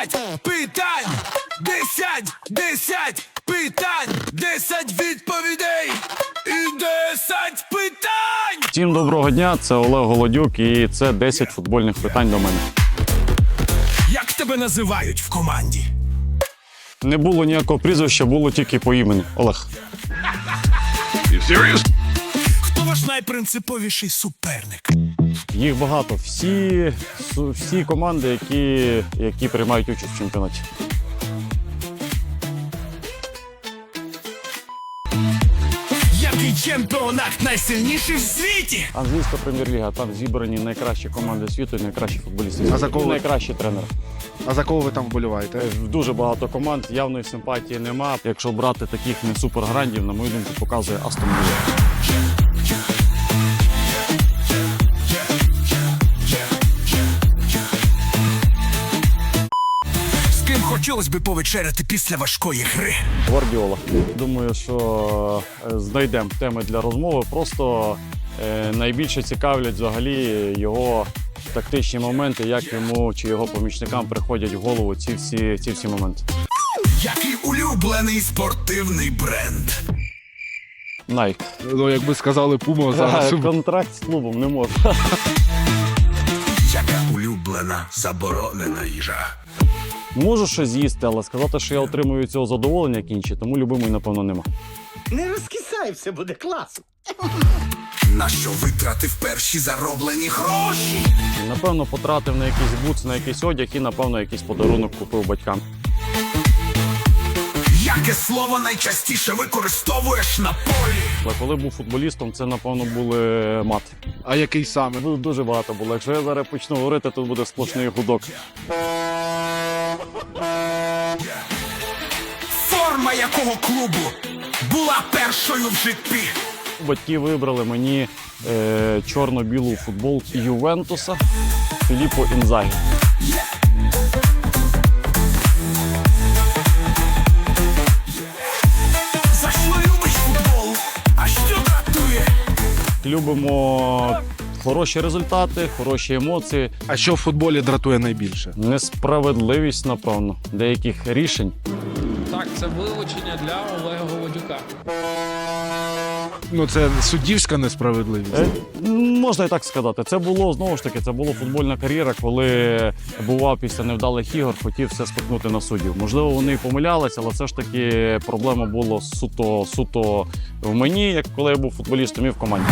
Десять питань, десять, десять питань, десять відповідей і десять питань. Всім доброго дня, це Олег Голодюк, і це 10 футбольних питань до мене. Як тебе називають в команді? Не було ніякого прізвища, було тільки по імені. Олег. Хто ваш найпринциповіший суперник? Їх багато. Всі, всі команди, які, які приймають участь в чемпіонаті. Який чемпіонат найсильніший в світі? Англійська прем'єр-ліга, там зібрані найкращі команди світу і найкращі футболісти. світу. за кого І найкращі тренери. А за кого ви там вболіваєте? Е, Дуже багато команд, явної симпатії нема. Якщо брати таких не суперграндів, на мою думку, показує Астон Вілла. З ким хотілося б повечеряти після важкої гри? Гвардіола. Думаю, що е, знайдемо теми для розмови. Просто е, найбільше цікавлять взагалі його тактичні моменти, як йому чи його помічникам приходять в голову ці всі, ці всі моменти. Який улюблений спортивний бренд? Найк. Ну, якби сказали Пума зараз. Контракт з клубом не можна. Яка улюблена заборонена їжа? Можу щось з'їсти, але сказати, що я отримую цього задоволення як тому любимої, напевно, нема. Не розкисай, все буде класно. На що витратив перші зароблені гроші? Напевно, потратив на якийсь буц, на якийсь одяг і, напевно, якийсь подарунок купив батькам. Яке слово найчастіше використовуєш на полі? Але коли був футболістом, це, напевно, були мати. А який саме? Ну, Дуже багато було. Якщо я зараз почну говорити, тут буде сплошний гудок. Форма якого клубу була першою в житті? Батьки вибрали мені е, чорно-білу футболку Ювентуса Філіппо Інзагі. За що любиш футбол? А що дратує? Любимо хороші результати, хороші емоції, А що в футболі дратує найбільше? несправедливість, напевно, деяких рішень. Так, це вилучення для Олега Голодюка. Ну, це суддівська несправедливість. Е, Можна і так сказати. Це було знову ж таки, це була футбольна кар'єра, коли бував після невдалих ігор, хотів все спихнути на суддів. Можливо, вони і помилялися, але все ж таки проблема була суто, суто в мені, як коли я був футболістом і в команді.